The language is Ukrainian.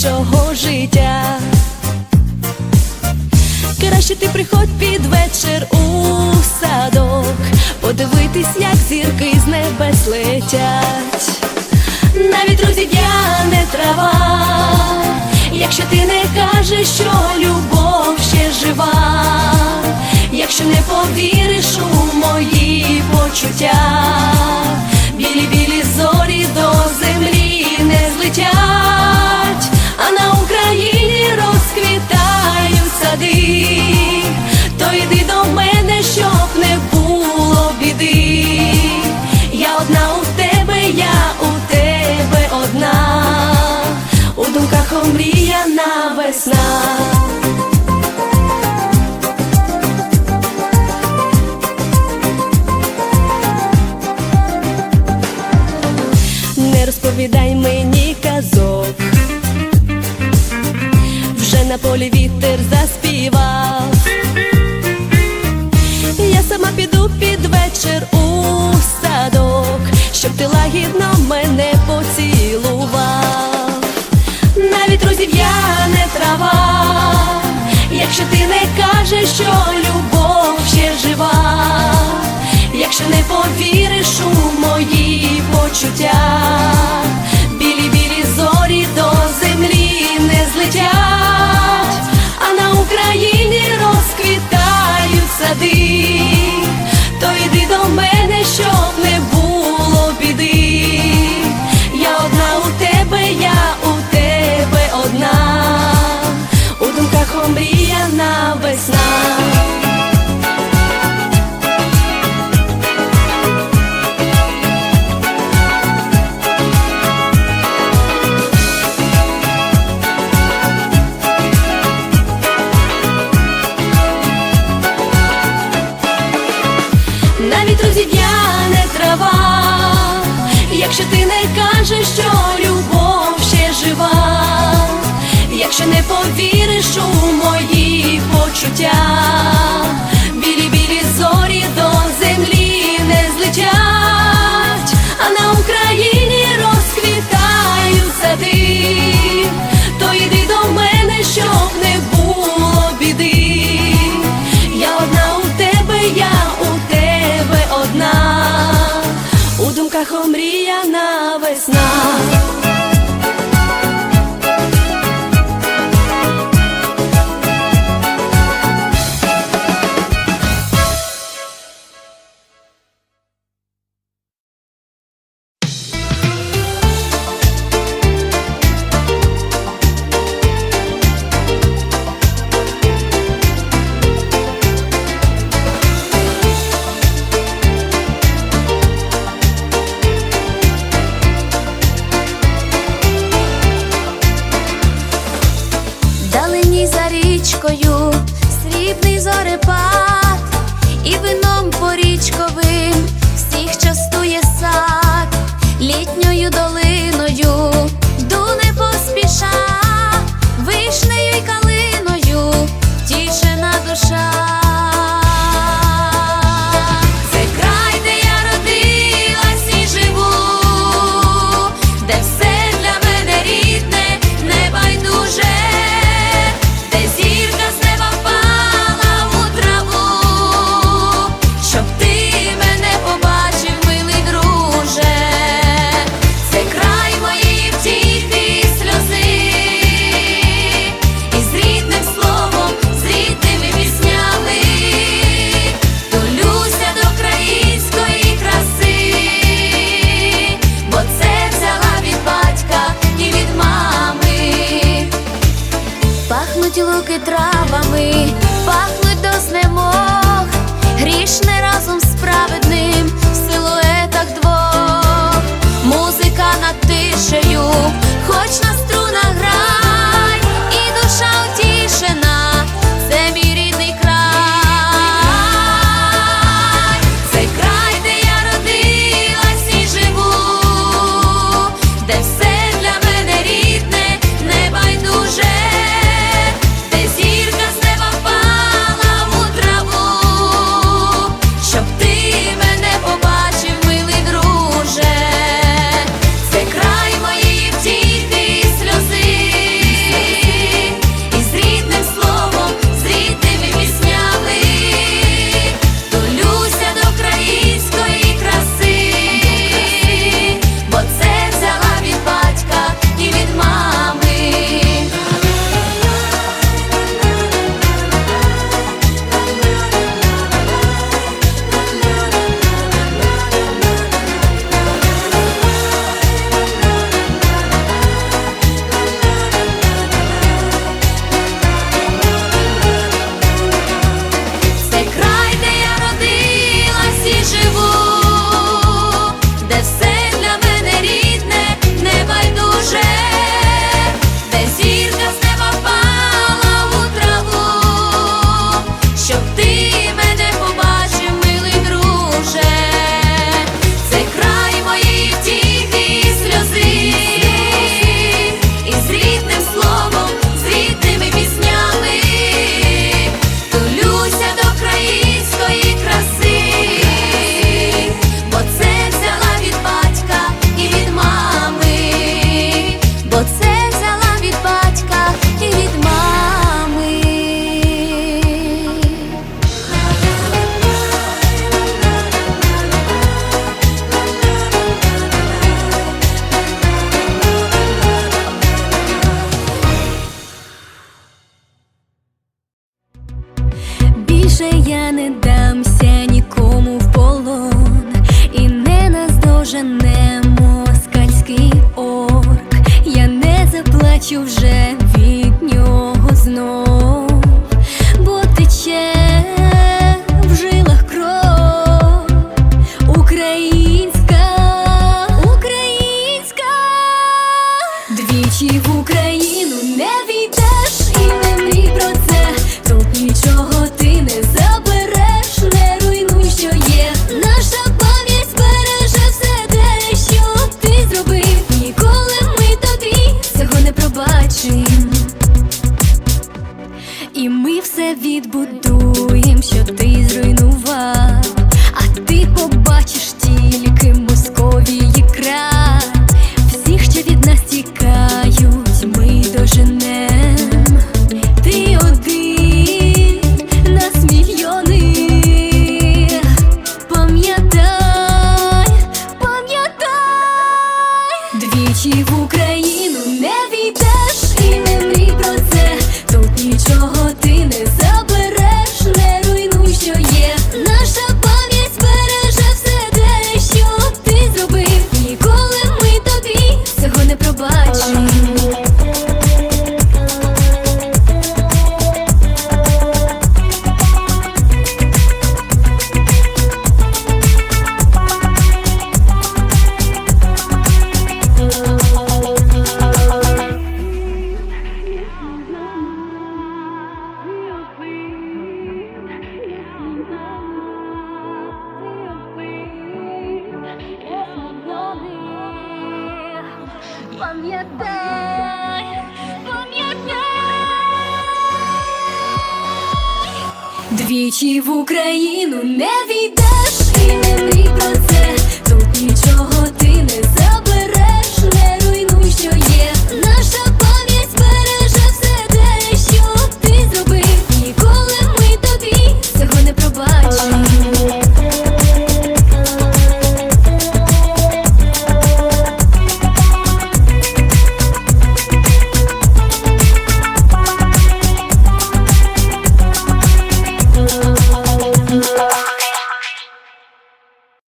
цього життя. Краще ти приходь під вечір у садок, подивитись, як зірки з небес летять. Навіть друзі, я не трава, якщо ти не кажеш, що любов ще жива, якщо не повіриш у мої почуття, білі білі. Омріяна весна. Не розповідай мені казок, вже на полі вітер заспівав. Я сама піду під вечір у щоб ти лагідно мене поцілував. Друзів я не трава, якщо ти не кажеш, що любов ще жива, якщо не повіриш у мої почуття, білі білі зорі до землі не злетять, а на Україні розквітають сади, жива, якщо не повіриш у мої почуття, білі білі зорі до землі не злетять, а на Україні розквітають сади, то йди до мене, щоб не було плачу вже. What you need. Двічі в Україну не війдеш і не мрій про це, тут нічого ти не за.